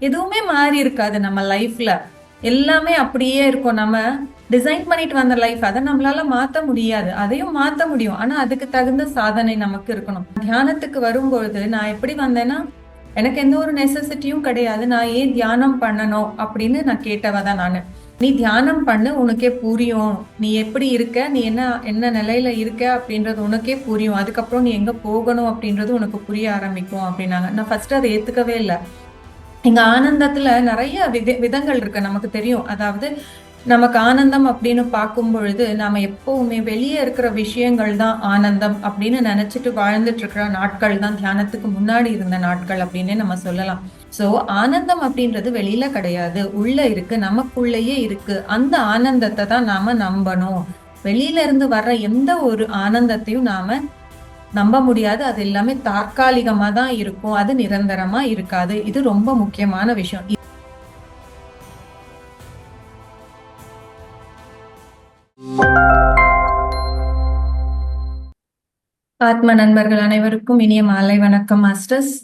எதுவுமே மாறி இருக்காது நம்ம லைஃப்ல எல்லாமே அப்படியே இருக்கும். நம்ம டிசைன் பண்ணிட்டு வந்த லைஃப் அதை நம்மளால மாத்த முடியாது. அதையும் மாத்த முடியும். ஆனா அதுக்கு தகுந்த சாதனை நமக்கு இருக்கணும். தியானத்துக்கு வரும்பொழுது நான் எப்படி வந்தேன்னா எனக்கு எந்த ஒரு நெசசிட்டியும் கிடையாது. நான் ஏன் தியானம் பண்ணணும் அப்படின்னு நான் கேட்டவ தான் நானு. நீ தியானம் பண்ணு உனக்கே புரியும். நீ எப்படி இருக்க? நீ என்ன என்ன நிலையில இருக்க அப்படின்றது உனக்கே புரியும். அதுக்கப்புறம் நீ எங்க போகணும் அப்படின்றது உனக்கு புரிய ஆரம்பிக்கும் அப்படின்னாங்க. நான் ஃபர்ஸ்ட் அதை ஏத்துக்கவே இல்லை. எங்க ஆனந்தத்துல நிறைய வித விதங்கள் இருக்கு நமக்கு தெரியும். அதாவது நமக்கு ஆனந்தம் அப்படின்னு பார்க்கும் பொழுது நாம எப்பவுமே வெளியே இருக்கிற விஷயங்கள் தான் ஆனந்தம் அப்படின்னு நினைச்சிட்டு வாழ்ந்துட்டு இருக்கிற நாட்கள் தான் தியானத்துக்கு முன்னாடி இருந்த நாட்கள் அப்படின்னு நம்ம சொல்லலாம். சோ ஆனந்தம் அப்படின்றது வெளியில கிடையாது உள்ள இருக்கு நமக்குள்ளேயே இருக்கு. அந்த ஆனந்தத்தை தான் நாம நம்பணும். வெளியில இருந்து வர்ற எந்த ஒரு ஆனந்தத்தையும் நாம நம்ப முடியாது. அது எல்லாமே தற்காலிகமா தான் இருக்கும். அது நிரந்தரமா இருக்காது. இது ரொம்ப முக்கியமான விஷயம். ஆத்ம நண்பர்கள் அனைவருக்கும் இனிய மாலை வணக்கம் மாஸ்டர்ஸ்.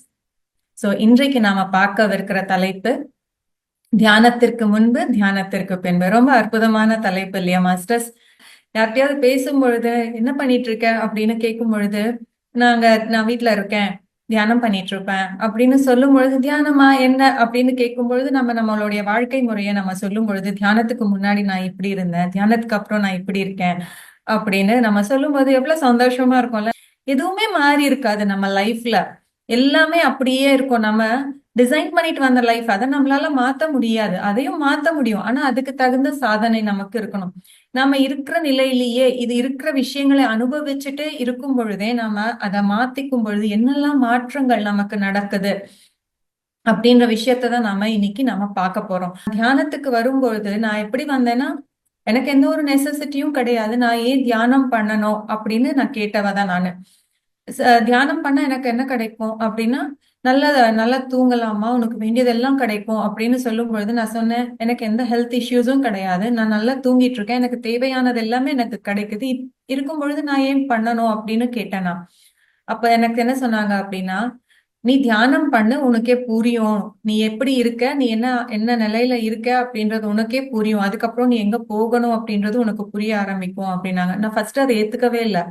சோ இன்றைக்கு நாம பார்க்கவிருக்கிற தலைப்பு தியானத்திற்கு முன்பு தியானத்திற்கு பின்பு. ரொம்ப அற்புதமான தலைப்பு இல்லையா மாஸ்டர்ஸ்? யார்கிட்டயாவது பேசும் பொழுது என்ன பண்ணிட்டு இருக்க அப்படின்னு கேட்கும் பொழுது நாங்க நான் வீட்டுல இருக்கேன். தியானம் பண்ணிட்டு இருப்பேன் அப்படின்னு சொல்லும் பொழுது தியானமா? என்ன? அப்படின்னு கேட்கும் பொழுது நம்ம நம்மளுடைய வாழ்க்கை முறையை நம்ம சொல்லும் பொழுது தியானத்துக்கு முன்னாடி நான் இப்படி இருந்தேன். தியானத்துக்கு அப்புறம் நான் இப்படி இருக்கேன். அப்படின்னு நம்ம சொல்லும் போது எவ்வளவு சந்தோஷமா இருக்கும்ல. எதுவுமே மாறி இருக்காது நம்ம லைஃப்ல. எல்லாமே அப்படியே இருக்கும். நம்ம டிசைன் பண்ணிட்டு வந்த லைஃப் அதை நம்மளால மாத்த முடியாது. அதையும் மாத்த முடியும். ஆனா அதுக்கு தகுந்த சாதனை நமக்கு இருக்கணும். நாம இருக்கிற நிலையிலேயே இது இருக்கிற விஷயங்களை அனுபவிச்சுட்டு இருக்கும் பொழுதே நாம அதை மாத்திக்கும் பொழுது என்னெல்லாம் மாற்றங்கள் நமக்கு நடக்குது அப்படின்ற விஷயத்த தான் நாம இன்னைக்கு நாம பார்க்க போறோம். தியானத்துக்கு வரும்பொழுது நான் எப்படி வந்தேன்னா எனக்கு எந்த ஒரு நெசசிட்டியும் கிடையாது. நான் ஏன் தியானம் பண்ணணும் அப்படின்னு நான் கேட்டவ தான் நானு. தியானம் பண்ண எனக்கு என்ன கிடைக்கும் அப்படின்னா நல்ல நல்லா தூங்கலாமா? உனக்கு வேண்டியதெல்லாம் கிடைக்கும் அப்படின்னு சொல்லும் பொழுது நான் சொன்னேன் எனக்கு எந்த ஹெல்த் இஷ்யூஸும் கிடையாது. நான் நல்லா தூங்கிட்டு இருக்கேன் எனக்கு தேவையானது எல்லாமே எனக்கு கிடைக்குது. இருக்கும் பொழுது நான் ஏன் பண்ணணும்? அப்படின்னு கேட்டேனா. அப்ப எனக்கு என்ன சொன்னாங்க அப்படின்னா நீ தியானம் பண்ணு உனக்கே புரியும். நீ எப்படி இருக்க? நீ என்ன என்ன நிலையில இருக்க? அப்படின்றது உனக்கே புரியும். அதுக்கப்புறம் நீ எங்க போகணும் அப்படின்றது உனக்கு புரிய ஆரம்பிக்கும் அப்படின்னாங்க. நான் ஃபர்ஸ்ட் அதை ஏத்துக்கவே இல்லை.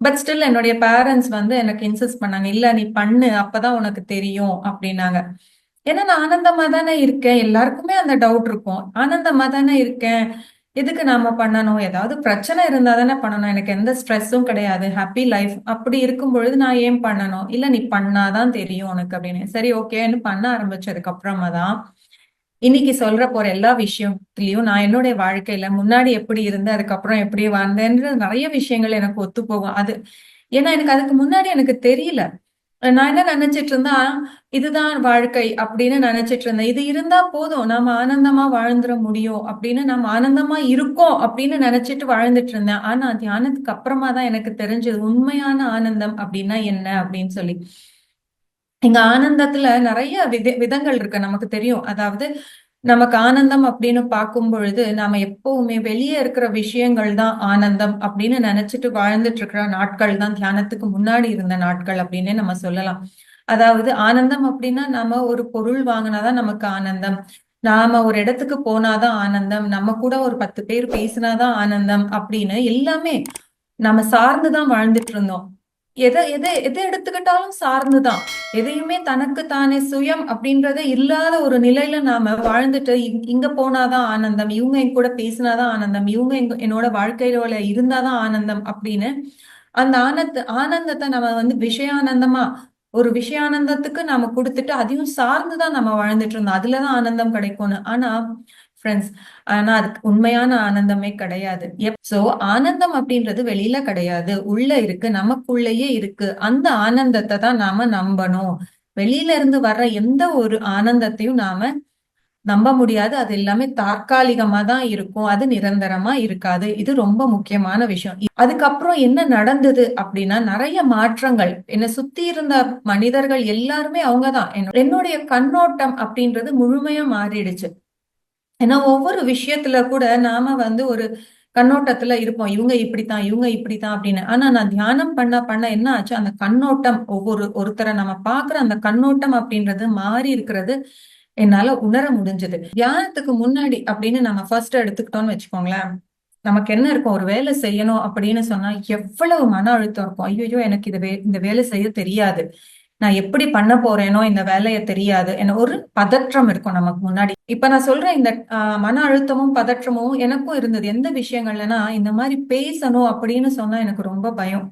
பட் ஸ்டில் என்னுடைய பேரண்ட்ஸ் வந்து எனக்கு இன்சிஸ்ட் பண்ணாங்க இல்ல நீ பண்ணு அப்பதான் உனக்கு தெரியும் அப்படின்னாங்க. ஏன்னா நான் ஆனந்தமா தானே இருக்கேன். எல்லாருக்குமே அந்த டவுட் இருக்கும். ஆனந்தமா தானே இருக்கேன். எதுக்கு நாம பண்ணணும்? ஏதாவது பிரச்சனை இருந்தா தானே பண்ணணும். எனக்கு எந்த ஸ்ட்ரெஸ்ஸும் கிடையாது. ஹாப்பி லைஃப் அப்படி இருக்கும் பொழுது நான் ஏன் பண்ணணும்? இல்ல நீ பண்ணாதான் தெரியும் உனக்கு அப்படின்னு. சரி ஓகேன்னு பண்ண ஆரம்பிச்சதுக்கு அப்புறமா தான் இன்னைக்கு சொல்ற போற எல்லா விஷயத்திலயும் நான் என்னுடைய வாழ்க்கையில முன்னாடி எப்படி இருந்தேன் அதுக்கப்புறம் எப்படி வந்தேன்ற நிறைய விஷயங்கள் எனக்கு ஒத்து போகும் அது ஏன்னா எனக்கு அதுக்கு முன்னாடி எனக்கு தெரியல. நான் என்ன நினைச்சிட்டு இருந்தா இதுதான் வாழ்க்கை அப்படின்னு நினைச்சிட்டு இருந்தேன். இது இருந்தா போதும். நாம ஆனந்தமா வாழ்ந்துட முடியும் அப்படின்னு நம்ம ஆனந்தமா இருக்கோம் அப்படின்னு நினைச்சிட்டு வாழ்ந்துட்டு இருந்தேன். ஆனா தியானத்துக்கு அப்புறமா தான் எனக்கு தெரிஞ்சது உண்மையான ஆனந்தம் அப்படின்னா என்ன அப்படின்னு சொல்லி. இங்க ஆனந்தத்துல நிறைய வித விதங்கள் இருக்கு நமக்கு தெரியும். அதாவது நமக்கு ஆனந்தம் அப்படின்னு பார்க்கும் பொழுது நாம எப்பவுமே வெளியே இருக்கிற விஷயங்கள் தான் ஆனந்தம் அப்படின்னு நினைச்சிட்டு வாழ்ந்துட்டு இருக்கிற நாட்கள் தான் தியானத்துக்கு முன்னாடி இருந்த நாட்கள் அப்படின்னே நம்ம சொல்லலாம். அதாவது ஆனந்தம் அப்படின்னா நாம ஒரு பொருள் வாங்கினாதான் நமக்கு ஆனந்தம். நாம ஒரு இடத்துக்கு போனாதான் ஆனந்தம். நம்ம கூட ஒரு பத்து பேர் பேசினாதான் ஆனந்தம் அப்படின்னு எல்லாமே நம்ம சார்ந்துதான் வாழ்ந்துட்டு இருந்தோம். எதை எதை எதை எடுத்துக்கிட்டாலும் சார்ந்துதான். எதையுமே தனக்கு தானே சுயம் அப்படின்றதே இல்லாத ஒரு நிலையில நாம வாழ்ந்துட்டு இங்க போனாதான் ஆனந்தம் இவங்க என் கூட பேசினாதான் ஆனந்தம் இவங்க எங்க- என்னோட வாழ்க்கையில இருந்தாதான் ஆனந்தம் அப்படின்னு அந்த ஆனந்த ஆனந்தத்தை நம்ம வந்து விஷயானந்தமா ஒரு விஷயானந்தத்துக்கு நாம கொடுத்துட்டு அதையும் சார்ந்துதான் நம்ம வாழ்ந்துட்டு இருந்தோம். அதுலதான் ஆனந்தம் கிடைக்கும்னு. ஆனா ஃப்ரெண்ட்ஸ் ஆனா அதுக்கு உண்மையான ஆனந்தமே கிடையாது. சோ ஆனந்தம் அப்படின்றது வெளியில கிடையாது. உள்ள இருக்கு நமக்குள்ளேயே இருக்கு. அந்த ஆனந்தத்தை தான் நாம நம்பணும். வெளியில இருந்து வர்ற எந்த ஒரு ஆனந்தத்தையும் நாம நம்ப முடியாது. அது எல்லாமே தற்காலிகமா தான் இருக்கும். அது நிரந்தரமா இருக்காது. இது ரொம்ப முக்கியமான விஷயம். அதுக்கப்புறம் என்ன நடந்தது அப்படின்னா நிறைய மாற்றங்கள். என்னை சுத்தி இருந்த மனிதர்கள் எல்லாருமே அவங்கதான் என்னுடைய கண்ணோட்டம் அப்படின்றது முழுமையா மாறிடுச்சு. ஏன்னா ஒவ்வொரு விஷயத்துல கூட நாம வந்து ஒரு கண்ணோட்டத்துல இருப்போம். இவங்க இப்படித்தான் இவங்க இப்படித்தான் அப்படின்னு. ஆனா நான் தியானம் பண்ண பண்ண என்ன ஆச்சு? அந்த கண்ணோட்டம் ஒவ்வொரு ஒருத்தரை நம்ம பாக்குற அந்த கண்ணோட்டம் அப்படின்றது மாறி இருக்கிறது. என்னால உணர முடிஞ்சது. தியானத்துக்கு முன்னாடி அப்படின்னு நம்ம ஃபர்ஸ்ட் எடுத்துக்கிட்டோம்னு வச்சுக்கோங்களேன். நமக்கு என்ன இருக்கும்? ஒரு வேலை செய்யணும் அப்படின்னு சொன்னா எவ்வளவு மன அழுத்தம் இருக்கும். ஐயோ எனக்கு இது வே இந்த வேலை செய்ய தெரியாது. நான் எப்படி பண்ண போறேனோ இந்த வேலையை தெரியாது. என்ன ஒரு பதற்றம் இருக்கும் நமக்கு முன்னாடி. இப்ப நான் சொல்றேன் இந்த ஆஹ், மன அழுத்தமும் பதற்றமும் எனக்கும் இருந்தது. எந்த விஷயங்கள்லனா இந்த மாதிரி பேசணும் அப்படின்னு சொன்னா எனக்கு ரொம்ப பயம்.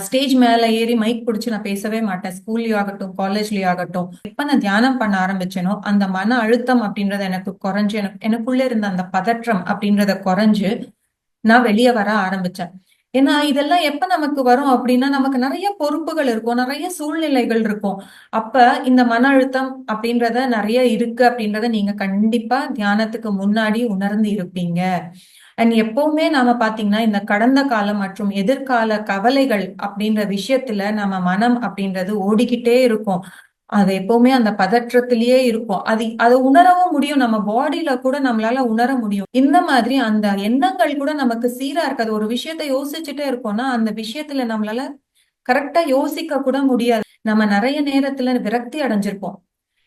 ஸ்டேஜ் மேல ஏறி மைக் பிடிச்சி நான் பேசவே மாட்டேன். ஸ்கூல்லயும் ஆகட்டும் காலேஜ்லயும் ஆகட்டும். எப்ப நான் தியானம் பண்ண ஆரம்பிச்சேனோ அந்த மன அழுத்தம் அப்படின்றத எனக்கு குறைஞ்சு எனக்கு எனக்குள்ள இருந்த அந்த பதற்றம் அப்படின்றத குறைஞ்சு நான் வெளியே வர ஆரம்பிச்சேன். ஏன்னா இதெல்லாம் எப்ப நமக்கு வரும் அப்படின்னா நமக்கு நிறைய பொறுப்புகள் இருக்கும் நிறைய சூழ்நிலைகள் இருக்கும். அப்ப இந்த மன அழுத்தம் அப்படின்றத நிறைய இருக்கு அப்படின்றத நீங்க கண்டிப்பா தியானத்துக்கு முன்னாடி உணர்ந்து இருப்பீங்க. அண்ட் எப்பவுமே நாம பாத்தீங்கன்னா இந்த கடந்த காலம் மற்றும் எதிர்கால கவலைகள் அப்படின்ற விஷயத்துல நம்ம மனம் அப்படின்றது ஓடிக்கிட்டே இருக்கும். அது எப்பவுமே அந்த பதற்றத்திலேயே இருக்கும். அது அதை உணரவும் முடியும். நம்ம பாடியில கூட நம்மளால உணர முடியும். இந்த மாதிரி அந்த எண்ணங்கள் கூட நமக்கு சீரா இருக்காது. ஒரு விஷயத்த யோசிச்சுட்டே இருக்கோம்னா அந்த விஷயத்துல நம்மளால கரெக்டா யோசிக்க கூட முடியாது. நம்ம நிறைய நேரத்துல விரக்தி அடைஞ்சிருப்போம்.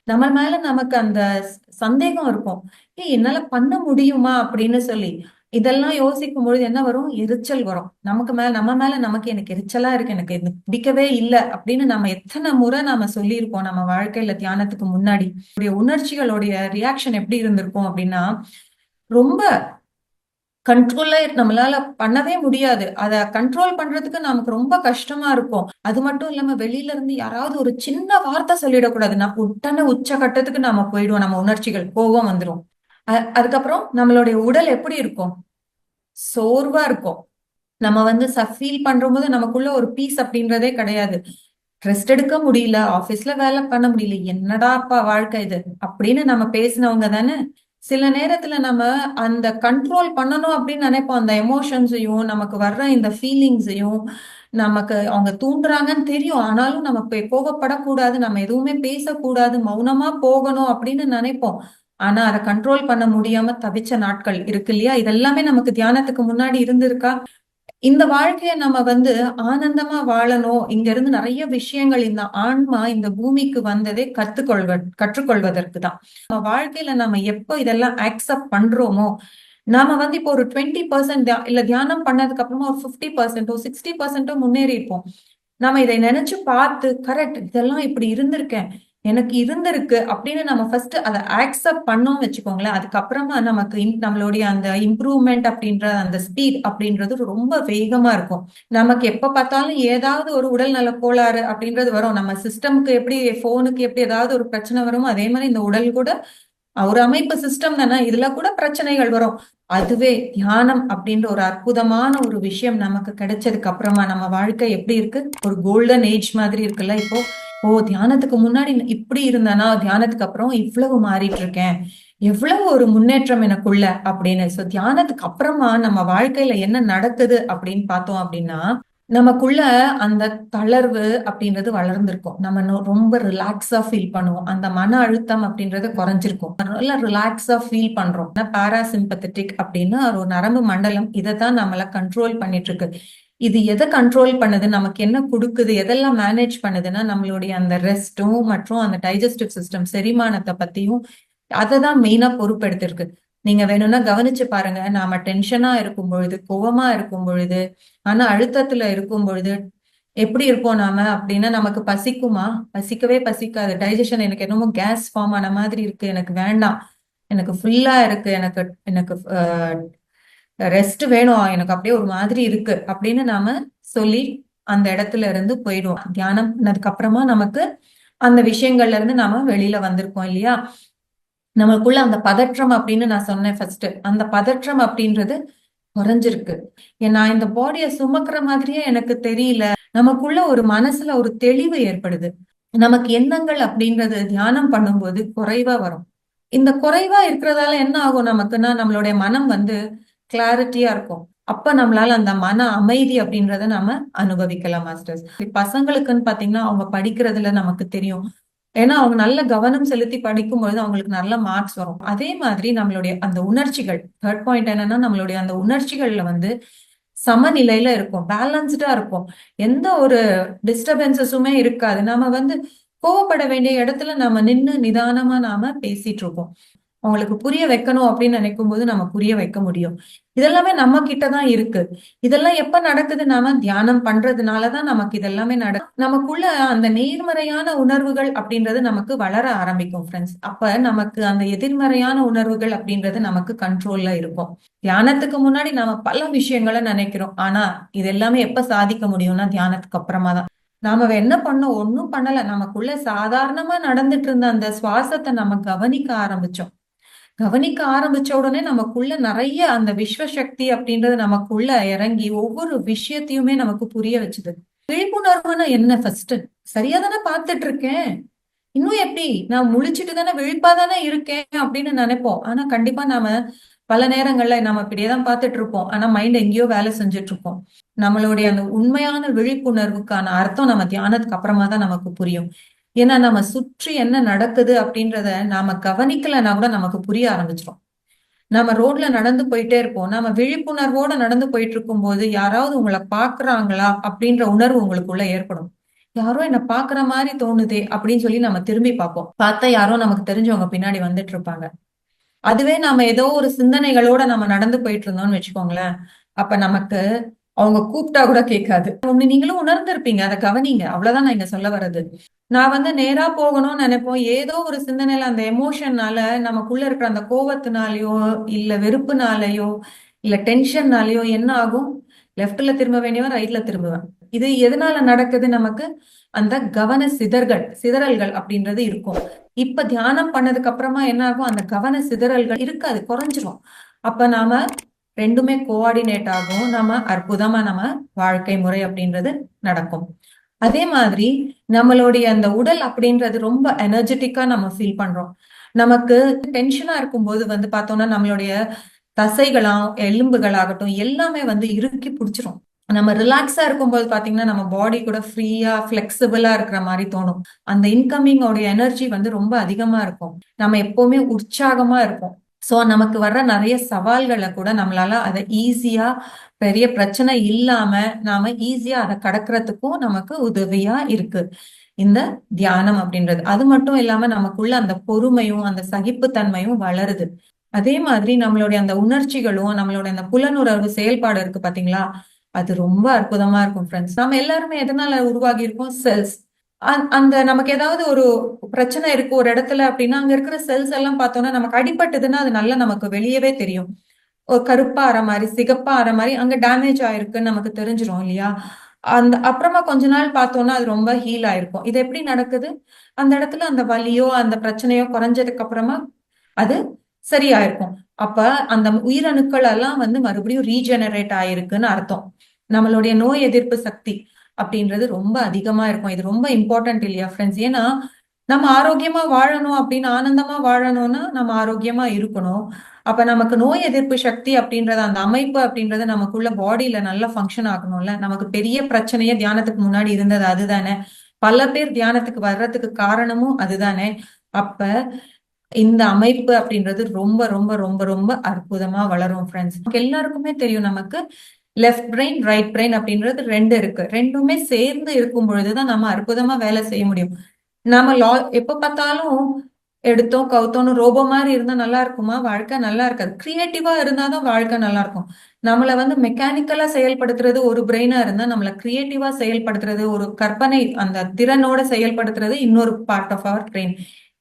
நம்ம மேல நமக்கு அந்த சந்தேகம் இருக்கும். ஏய் என்னால பண்ண முடியுமா? அப்படின்னு சொல்லி இதெல்லாம் யோசிக்கும் பொழுது என்ன வரும்? எரிச்சல் வரும். நமக்கு மேல நம்ம மேல நமக்கு எனக்கு எரிச்சலா இருக்கு. எனக்கு பிடிக்கவே இல்லை அப்படின்னு நம்ம எத்தனை முறை நாம சொல்லியிருக்கோம். நம்ம வாழ்க்கையில தியானத்துக்கு முன்னாடி. உடைய உணர்ச்சிகளுடைய ரியாக்ஷன் எப்படி இருந்திருக்கும் அப்படின்னா ரொம்ப கண்ட்ரோல்ல நம்மளால பண்ணவே முடியாது. அத கண்ட்ரோல் பண்றதுக்கு நமக்கு ரொம்ப கஷ்டமா இருக்கும். அது மட்டும் இல்லாம வெளியில இருந்து யாராவது ஒரு சின்ன வார்த்தை சொல்லிடக்கூடாது. நம்ம உடனே உச்சகட்டத்துக்கு நாம போயிடுவோம். நம்ம உணர்ச்சிகள் கோபம் வந்துடும் அதுக்கப்புறம் நம்மளுடைய உடல் எப்படி இருக்கும்? சோர்வா இருக்கும். நம்ம வந்து ஃபீல் பண்றபோது நமக்குள்ள ஒரு பீஸ் அப்படின்றதே கிடையாது. ரெஸ்ட் எடுக்க முடியல ஆபீஸ்ல வேலை பண்ண முடியல என்னடா அப்பா வாழ்க்கை இது? அப்படின்னு நம்ம பேசினவங்க தானே? சில நேரத்துல நம்ம அந்த கண்ட்ரோல் பண்ணணும் அப்படின்னு நினைப்போம். அந்த எமோஷன்ஸையும் நமக்கு வர்ற இந்த ஃபீலிங்ஸையும் நமக்கு அவங்க தூண்டுறாங்கன்னு தெரியும். ஆனாலும் நம்ம போகப்படக்கூடாது நம்ம எதுவுமே பேசக்கூடாது மௌனமா போகணும் அப்படின்னு நினைப்போம். ஆனா அதை கண்ட்ரோல் பண்ண முடியாம தவிச்ச நாட்கள் இருக்கு இல்லையா? இதெல்லாமே நமக்கு தியானத்துக்கு முன்னாடி இருந்திருக்கா? இந்த வாழ்க்கைய நம்ம வந்து ஆனந்தமா வாழணும். இங்க இருந்து நிறைய விஷயங்கள் இந்த ஆன்மா இந்த பூமிக்கு வந்ததே கத்துக்கொள்வ கற்றுக்கொள்வதற்கு தான். நம்ம வாழ்க்கையில நம்ம எப்போ இதெல்லாம் அக்செப்ட் பண்றோமோ நாம வந்து இப்போ ஒரு டுவெண்ட்டி பர்சன்ட் இல்ல தியானம் பண்ணதுக்கு அப்புறமா ஒரு ஃபிஃப்டி பர்சன்டோ சிக்ஸ்டி பர்சன்டோ முன்னேறி இருப்போம் நம்ம இதை நினைச்சு பார்த்து கரெக்ட் இதெல்லாம் இப்படி இருந்திருக்கேன். எனக்கு இருந்திருக்கு அப்படின்னு நம்ம ஃபர்ஸ்ட் அதை ஆக்செப்ட் பண்ணோம் வச்சுக்கோங்களேன். அதுக்கப்புறமா நமக்கு நம்மளுடைய அந்த இம்ப்ரூவ்மெண்ட் அப்படின்ற அந்த ஸ்பீட் அப்படின்றது ரொம்ப வேகமா இருக்கும். நமக்கு எப்ப பார்த்தாலும் ஏதாவது ஒரு உடல் நல கோளாறு அப்படின்றது வரும். நம்ம சிஸ்டம்க்கு எப்படி போனுக்கு எப்படி ஏதாவது ஒரு பிரச்சனை வருமோ அதே மாதிரி இந்த உடல் கூட ஒரு அமைப்பு சிஸ்டம் தானே இதுல கூட பிரச்சனைகள் வரும். அதுவே தியானம் அப்படின்ற ஒரு அற்புதமான ஒரு விஷயம் நமக்கு கிடைச்சதுக்கு அப்புறமா நம்ம வாழ்க்கை எப்படி இருக்கு? ஒரு கோல்டன் ஏஜ் மாதிரி இருக்குல்ல இப்போ. ஓ தியானத்துக்கு முன்னாடி இப்படி இருந்தேனா? தியானத்துக்கு அப்புறம் இவ்வளவு மாறிட்டு இருக்கேன். எவ்வளவு ஒரு முன்னேற்றம் எனக்குள்ள அப்படின்னு. சோ தியானத்துக்கு அப்புறமா நம்ம வாழ்க்கையில என்ன நடக்குது அப்படின்னு பார்த்தோம் அப்படின்னா நமக்குள்ள அந்த தளர்வு அப்படின்றது வளர்ந்திருக்கும். நம்ம ரொம்ப ரிலாக்ஸா ஃபீல் பண்ணுவோம். அந்த மன அழுத்தம் அப்படின்றது குறைஞ்சிருக்கும். நல்லா ரிலாக்ஸா ஃபீல் பண்றோம். பாராசிம்பத்தட்டிக் அப்படின்னு ஒரு நரம்பு மண்டலம் இதை தான் நம்மள கண்ட்ரோல் பண்ணிட்டு இருக்கு. இது எதை கண்ட்ரோல் பண்ணுது நமக்கு என்ன கொடுக்குது எதெல்லாம் மேனேஜ் பண்ணுதுன்னா நம்மளுடைய அந்த ரெஸ்ட்டும் மற்றும் அந்த டைஜஸ்டிவ் சிஸ்டம் செரிமானத்தை பத்தியும் அதை தான் மெயினா பொறுப்பெடுத்திருக்கு. நீங்க வேணும்னா கவனிச்சு பாருங்க நாம டென்ஷனா இருக்கும் பொழுது கோவமா இருக்கும் பொழுது ஆனா அழுத்தத்துல இருக்கும் பொழுது எப்படி இருப்போம் நாம அப்படின்னா நமக்கு பசிக்குமா? பசிக்கவே பசிக்காது. டைஜஷன் எனக்கு என்னமோ கேஸ் ஃபார்ம் ஆன மாதிரி இருக்கு எனக்கு வேண்டாம். எனக்கு ஃபுல்லா இருக்கு எனக்கு எனக்கு ரெஸ்ட் வேணும். எனக்கு அப்படியே ஒரு மாதிரி இருக்கு. அப்படின்னு நாம சொல்லி அந்த இடத்துல இருந்து போயிடுவோம். தியானம் பண்ணதுக்கு அப்புறமா நமக்கு அந்த விஷயங்கள்ல இருந்து நாம வெளியில வந்திருக்கோம் இல்லையா? நமக்குள்ள அந்த பதற்றம் அப்படின்னு நான் சொன்னேன் ஃபர்ஸ்ட் அந்த பதற்றம் அப்படின்றது குறைஞ்சிருக்கு. நான் இந்த பாடியை சுமக்கிற மாதிரியே எனக்கு தெரியல. நமக்குள்ள ஒரு மனசுல ஒரு தெளிவு ஏற்படுது. நமக்கு எண்ணங்கள் அப்படின்றது தியானம் பண்ணும்போது குறைவா வரும். இந்த குறைவா இருக்கிறதால என்ன ஆகும் நமக்குன்னா நம்மளுடைய மனம் வந்து கிளாரிட்டியா இருக்கும். அப்ப நம்மளால அந்த மன அமைதி அப்படின்றத நாம அனுபவிக்கலாம் மாஸ்டர்ஸ் பசங்களுக்குன்னு பாத்தீங்கன்னா அவங்க படிக்கிறதுல நமக்கு தெரியும். ஏன்னா அவங்க நல்ல கவனம் செலுத்தி படிக்கும்பொழுது அவங்களுக்கு நல்ல மார்க்ஸ் வரும். அதே மாதிரி நம்மளுடைய அந்த உணர்ச்சிகள் தேர்ட் பாயிண்ட் என்னன்னா நம்மளுடைய அந்த உணர்ச்சிகள்ல வந்து சமநிலையில இருக்கும் பேலன்ஸ்டா இருக்கும். எந்த ஒரு டிஸ்டர்பன்சஸுமே இருக்காது. நாம வந்து கோவப்பட வேண்டிய இடத்துல நம்ம நின்னு நிதானமா நாம பேசிட்டு இருக்கோம் அவங்களுக்கு புரிய வைக்கணும் அப்படின்னு நினைக்கும் போது நம்ம புரிய வைக்க முடியும். இதெல்லாமே நம்ம கிட்ட தான் இருக்கு. இதெல்லாம் எப்ப நடக்குது? நாம தியானம் பண்றதுனாலதான் நமக்கு இதெல்லாமே நட நமக்குள்ள அந்த நேர்மறையான உணர்வுகள் அப்படின்றது நமக்கு வளர ஆரம்பிக்கும் ஃப்ரெண்ட்ஸ் அப்ப நமக்கு அந்த எதிர்மறையான உணர்வுகள் அப்படின்றது நமக்கு கண்ட்ரோல்ல இருக்கும். தியானத்துக்கு முன்னாடி நாம பல விஷயங்களை நினைக்கிறோம். ஆனா இது எல்லாமே எப்ப சாதிக்க முடியும்னா தியானத்துக்கு அப்புறமா தான். நாம என்ன பண்ணோம்? ஒன்னும் பண்ணல. நமக்குள்ள சாதாரணமா நடந்துட்டு இருந்த அந்த சுவாசத்தை நம்ம கவனிக்க ஆரம்பிச்சோம். கவனிக்க ஆரம்பிச்ச உடனே நமக்குள்ள நிறைய அந்த விஸ்வசக்தி அப்படின்றது நமக்குள்ள இறங்கி ஒவ்வொரு விஷயத்தையுமே நமக்கு புரிய வச்சுது. விழிப்புணர்வுனா என்ன ஃபர்ஸ்ட் சரியா தானே பார்த்துட்டு இருக்கேன். இன்னும் எப்படி? நான் முழிச்சிட்டு தானே விழிப்பா தானே இருக்கேன் அப்படின்னு நினைப்போம். ஆனா கண்டிப்பா நாம பல நேரங்கள்ல நம்ம இப்படியேதான் பார்த்துட்டு இருப்போம். ஆனா மைண்ட் எங்கேயோ வேலை செஞ்சுட்டு இருப்போம். நம்மளுடைய அந்த உண்மையான விழிப்புணர்வுக்கான அர்த்தம் நம்ம தியானத்துக்கு அப்புறமா தான் நமக்கு புரியும். ஏன்னா நம்ம சுற்றி என்ன நடக்குது அப்படின்றத நாம கவனிக்கலைன்னா கூட நமக்கு புரிய ஆரம்பிச்சிடும் நம்ம ரோட்ல நடந்து போயிட்டே இருப்போம். நம்ம விழிப்புணர்வோட நடந்து போயிட்டு இருக்கும் போது யாராவது உங்களை பாக்குறாங்களா அப்படின்ற உணர்வு உங்களுக்குள்ள ஏற்படும். யாரோ என்ன பாக்குற மாதிரி தோணுதே அப்படின்னு சொல்லி நம்ம திரும்பி பார்ப்போம். பார்த்தா யாரோ நமக்கு தெரிஞ்சவங்க பின்னாடி வந்துட்டு இருப்பாங்க. அதுவே நாம ஏதோ ஒரு சிந்தனைகளோட நம்ம நடந்து போயிட்டு இருந்தோம்னு வச்சுக்கோங்களேன். அப்ப நமக்கு அவங்க கூப்பிட்டா கூட கேட்காது. ஒண்ணு நீங்களும் உணர்ந்திருப்பீங்க. அதை கவனிங்க. அவ்வளவுதான் நான் இங்க சொல்ல வர்றது. நான் வந்து நேரா போகணும்னு நினைப்போம். ஏதோ ஒரு சிந்தனையில அந்த எமோஷன்னால நமக்குள்ள இருக்கிற அந்த கோவத்தினாலயோ இல்ல வெறுப்புனாலயோ இல்ல டென்ஷன்னாலயோ என்ன ஆகும்? லெஃப்ட்ல திரும்ப வேண்டியவன் ரைட்ல திரும்புவேன். இது எதனால நடக்குது நமக்கு? அந்த கவன சிதறல் சிதறல்கள் அப்படின்றது இருக்கும். இப்ப தியானம் பண்ணதுக்கு அப்புறமா என்ன ஆகும்? அந்த கவன சிதறல்கள் இருக்காது குறைஞ்சிரும். அப்ப நாம ரெண்டுமே கோஆர்டினேட் ஆகும். நம்ம அற்புதமா நம்ம வாழ்க்கை முறை அப்படின்றது நடக்கும். அதே மாதிரி நம்மளுடைய அந்த உடல் அப்படின்றது ரொம்ப எனர்ஜெட்டிக்கா நம்ம ஃபீல் பண்றோம். நமக்கு டென்ஷனா இருக்கும்போது வந்து பார்த்தோம்னா நம்மளுடைய தசைகளாம் எலும்புகளாகட்டும் எல்லாமே வந்து இறுக்கி பிடிச்சிரும். நம்ம ரிலாக்ஸா இருக்கும்போது பாத்தீங்கன்னா நம்ம பாடி கூட ஃப்ரீயா ஃபிளெக்சிபிளா இருக்கிற மாதிரி தோணும். அந்த இன்கமிங்கோட எனர்ஜி வந்து ரொம்ப அதிகமா இருக்கும். நம்ம எப்பவுமே உற்சாகமா இருப்போம். சோ நமக்கு வர்ற நிறைய சவால்களை கூட நம்மளால அதை ஈஸியா பெரிய பிரச்சனை இல்லாம நாம ஈஸியா அதை கடக்கிறதுக்கும் நமக்கு உதவியா இருக்கு. இந்த தியானம் அப்படின்றது. அது மட்டும் இல்லாம நமக்குள்ள அந்த பொறுமையும் அந்த சகிப்புத்தன்மையும் வளருது. அதே மாதிரி நம்மளுடைய அந்த உணர்ச்சிகளும் நம்மளுடைய அந்த புலனுணர்வு செயல்பாடு இருக்கு பாத்தீங்களா? அது ரொம்ப அற்புதமா இருக்கும் ஃப்ரெண்ட்ஸ் நம்ம எல்லாருமே எதனால உருவாகி இருக்கோம்? செல்ஸ் அந்த நமக்கு ஏதாவது ஒரு பிரச்சனை இருக்கு ஒரு இடத்துல அப்படின்னா அங்க இருக்கிற செல்ஸ் எல்லாம் பார்த்தோம்னா நமக்கு அடிபட்டதுன்னா அது நல்லா நமக்கு வெளியவே தெரியும். ஒரு கருப்பா ஆற மாதிரி சிகப்பா ஆற மாதிரி அங்க டேமேஜ் ஆயிருக்குன்னு நமக்கு தெரிஞ்சிரும் இல்லையா? அந்த அப்புறமா கொஞ்ச நாள் பார்த்தோம்னா அது ரொம்ப ஹீல் ஆயிருக்கும். இது எப்படி நடக்குது? அந்த இடத்துல அந்த வலியோ அந்த பிரச்சனையோ குறைஞ்சதுக்கு அப்புறமா அது சரியாயிருக்கும். அப்ப அந்த உயிரணுக்கள் எல்லாம் வந்து மறுபடியும் ரீஜெனரேட் ஆயிருக்குன்னு அர்த்தம். நம்மளுடைய நோய் எதிர்ப்பு சக்தி. அப்படின்றது ரொம்ப அதிகமா இருக்கும். இது ரொம்ப இம்பார்ட்டன்ட் இல்லையா ஃப்ரெண்ட்ஸ் ஏன்னா நம்ம ஆரோக்கியமா வாழணும் அப்படின்னு ஆனந்தமா வாழணும்னா நம்ம ஆரோக்கியமா இருக்கணும். அப்ப நமக்கு நோய் எதிர்ப்பு சக்தி அப்படின்றது அந்த அமைப்பு அப்படின்றது நமக்குள்ள பாடியில நல்லா ஃபங்க்ஷன் ஆகணும்ல. நமக்கு பெரிய பிரச்சனையே தியானத்துக்கு முன்னாடி இருந்தது அதுதானே. பல பேர் தியானத்துக்கு வர்றதுக்கு காரணமும் அதுதானே. அப்ப இந்த அமைப்பு அப்படின்றது ரொம்ப ரொம்ப ரொம்ப ரொம்ப அற்புதமா வளரும் ஃப்ரெண்ட்ஸ் எல்லாருக்குமே தெரியும் நமக்கு லெஃப்ட் பிரெயின் ரைட் பிரெயின் அப்படின்றது ரெண்டு இருக்கு. ரெண்டுமே சேர்ந்து இருக்கும் பொழுதுதான் நம்ம அற்புதமா வேலை செய்ய முடியும். நம்ம லா எப்ப பார்த்தாலும் எடுத்தோம் கவுத்தோன்னு ரோபோ மாதிரி இருந்தா நல்லா இருக்குமா? வாழ்க்கை நல்லா இருக்காது. கிரியேட்டிவா இருந்தாதான் வாழ்க்கை நல்லா இருக்கும். நம்மள வந்து மெக்கானிக்கலா செயல்படுத்துறது ஒரு பிரெயினா இருந்தா நம்மள கிரியேட்டிவா செயல்படுத்துறது ஒரு கற்பனை அந்த திறனோட செயல்படுத்துறது இன்னொரு பார்ட் ஆஃப் அவர் பிரெயின்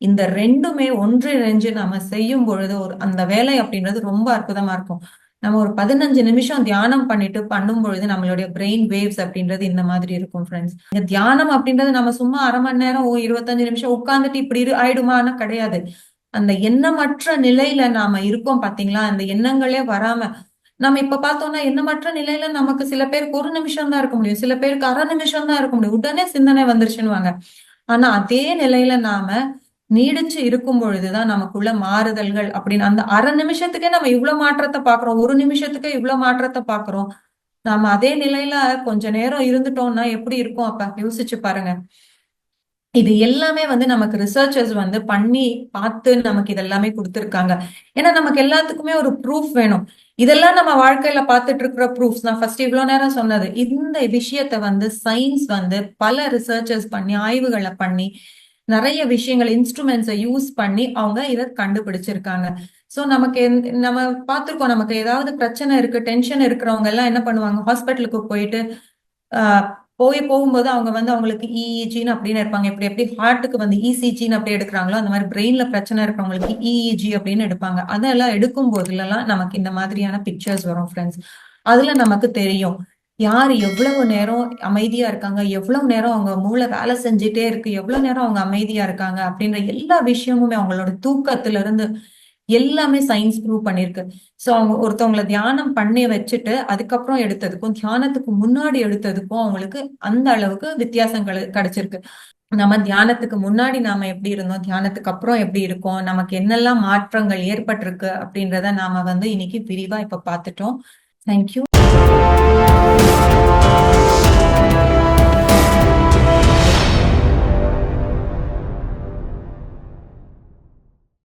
இந்த ரெண்டுமே ஒன்றிணைஞ்சு நம்ம செய்யும் பொழுது ஒரு அந்த வேலை அப்படின்றது ரொம்ப அற்புதமா இருக்கும். நம்ம ஒரு பதினஞ்சு நிமிஷம் தியானம் பண்ணிட்டு பண்ணும் பொழுது நம்மளுடைய பிரெயின் வேவ்ஸ் அப்படின்றது இந்த மாதிரி இருக்கும் ஃப்ரெண்ட்ஸ் இந்த தியானம் அப்படின்றது நம்ம சும்மா அரை மணி நேரம் இருபத்தஞ்சு நிமிஷம் உட்காந்துட்டு இப்படி ஆயிடுமான்னு கிடையாது. அந்த எண்ணமற்ற நிலையில நாம இருக்கோம் பாத்தீங்களா? அந்த எண்ணங்களே வராம நம்ம இப்ப பார்த்தோம்னா எண்ணமற்ற நிலையில நமக்கு சில பேருக்கு ஒரு நிமிஷம் தான் இருக்க முடியும் சில பேருக்கு அரை நிமிஷம் தான் இருக்க முடியும். உடனே சிந்தனை வந்துருச்சுன்னு ஆனா அதே நிலையில நாம நீடிச்சு இருக்கும் பொழுதுதான் நமக்குள்ள மாறுதல்கள் அப்படின்னு. அந்த அரை நிமிஷத்துக்கே நம்ம இவ்வளவு மாற்றத்தை பாக்குறோம். ஒரு நிமிஷத்துக்கே இவ்வளவு மாற்றத்தை பாக்குறோம். நாம அதே நிலையில கொஞ்ச நேரம் இருந்துட்டோம்னா எப்படி இருக்கும் அப்ப? யோசிச்சு பாருங்க. இது எல்லாமே வந்து நமக்கு ரிசர்ச்சர்ஸ் வந்து பண்ணி பார்த்து நமக்கு இதெல்லாமே கொடுத்துருக்காங்க. ஏன்னா நமக்கு எல்லாத்துக்குமே ஒரு ப்ரூஃப் வேணும். இதெல்லாம் நம்ம வாழ்க்கையில பார்த்துட்டு இருக்கிற ப்ரூஃப்ஸ் நான் ஃபர்ஸ்ட் இவ்வளோ நேரம் சொன்னது. இந்த விஷயத்த வந்து சயின்ஸ் வந்து பல ரிசர்ச்சர்ஸ் பண்ணி ஆய்வுகளை பண்ணி நிறைய விஷயங்கள் இன்ஸ்ட்ருமெண்ட்ஸை யூஸ் பண்ணி அவங்க இதை கண்டுபிடிச்சிருக்காங்க. ஸோ நமக்கு எந் நம்ம பார்த்துருக்கோம் நமக்கு ஏதாவது பிரச்சனை இருக்கு டென்ஷன் இருக்கிறவங்க எல்லாம் என்ன பண்ணுவாங்க? ஹாஸ்பிட்டலுக்கு போயிட்டு ஆஹ், போய் போகும்போது அவங்க வந்து அவங்களுக்கு இஇஜின்னு அப்படின்னு இருப்பாங்க இப்படி எப்படி ஹார்ட்டுக்கு வந்து இசிஜின்னு அப்படி எடுக்கிறாங்களோ அந்த மாதிரி பிரெயின்ல பிரச்சனை இருக்கிறவங்களுக்கு இஇஜி அப்படின்னு எடுப்பாங்க. அதெல்லாம் எடுக்கும் போதுலலாம் நமக்கு இந்த மாதிரியான பிக்சர்ஸ் வரும் ஃப்ரெண்ட்ஸ் அதுல நமக்கு தெரியும். யார் எவ்வளவு நேரம் அமைதியா இருக்காங்க? எவ்வளவு நேரம் அவங்க மூளை வேலை செஞ்சுட்டே இருக்கு? எவ்வளவு நேரம் அவங்க அமைதியா இருக்காங்க? அப்படின்ற எல்லா விஷயமுமே அவங்களோட தூக்கத்துல இருந்து எல்லாமே சயின்ஸ் ப்ரூவ் பண்ணிருக்கு ஸோ அவங்க ஒருத்தவங்கள தியானம் பண்ணி வச்சுட்டு அதுக்கப்புறம் எடுத்ததுக்கும் தியானத்துக்கு முன்னாடி எடுத்ததுக்கும் அவங்களுக்கு அந்த அளவுக்கு வித்தியாசங்கள் கிடைச்சிருக்கு. நம்ம தியானத்துக்கு முன்னாடி நாம எப்படி இருந்தோம்? தியானத்துக்கு அப்புறம் எப்படி இருக்கோம்? நமக்கு என்னெல்லாம் மாற்றங்கள் ஏற்பட்டிருக்கு அப்படின்றத நாம வந்து இன்னைக்கு விரிவா இப்ப பார்த்துட்டோம். தேங்க்யூ